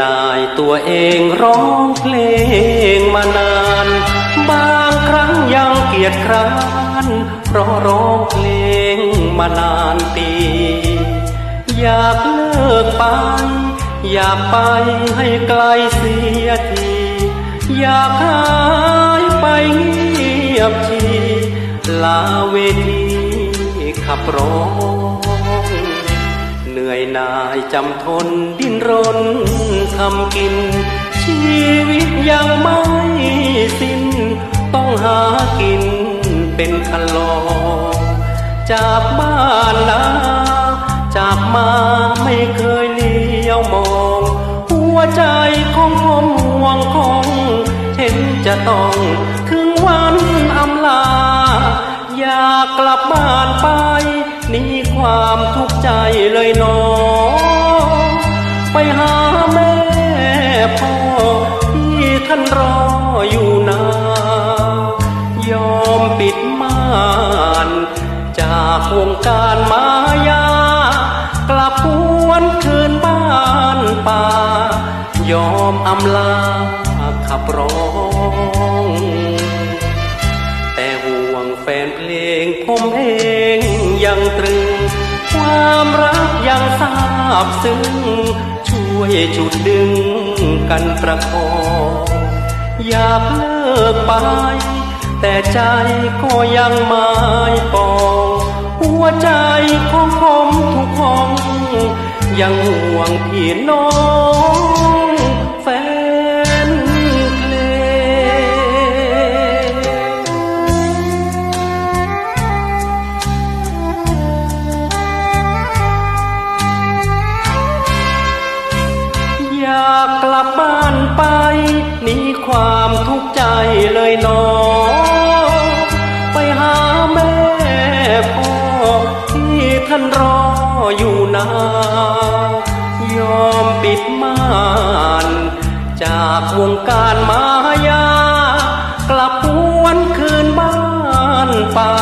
นายตัวเองร้องเพลงมานาน บางครั้งยังเกียดคร้าน เพราะร้องเพลงมานานปี อยากเลิกไป อยากไปให้ไกลเสียที อยากหายไปเงียบทีลาเวทีขับร้อง นื่อยหน่ายจำทนดิ้นรนทำกิน ชีวิตยังไม่สิ้น ต้องหากินเป็นคันลองจากบ้านนาจากมาไม่เคยเลี้ยวมอง หัวใจของผมห่วงคงเห็นจะต้องถึงวันอำลา อยากกลับบ้านไปหนี ความทุกข์ใจเลยหนอ ไปหาแม่พ่อที่ท่านรออยู่นายอมปิดม่านจากวงการมายา กลับหวนคืนบ้านป่ายอมอำลาขับร้อง รักยังทราบซึ้งช่วยจุดดึงกันประคองอยากเลิกไป แต่ใจก็ยังไม่ปอง หัวใจของผมทุกห้องยังห่วงพี่น้อง เลยหนอไปหาแม่พ่อที่ท่านรออยู่นายอมปิดม่านจากวงการมายา กลับหวนคืนบ้านป่า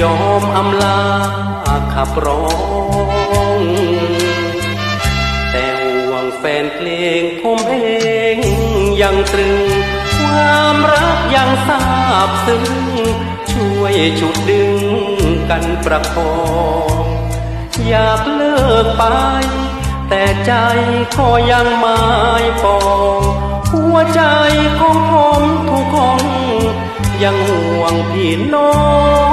ยอมอำลาขับร้องแต่ห่วงแฟนเพลงผมเองยังตรึง ความรักยังทราบซึ้งช่วยจุดดึงกันประคองอยากเลิกไป แต่ใจก็ยังไม่ปอง หัวใจของผมทุกคนยังห่วงพี่น้อง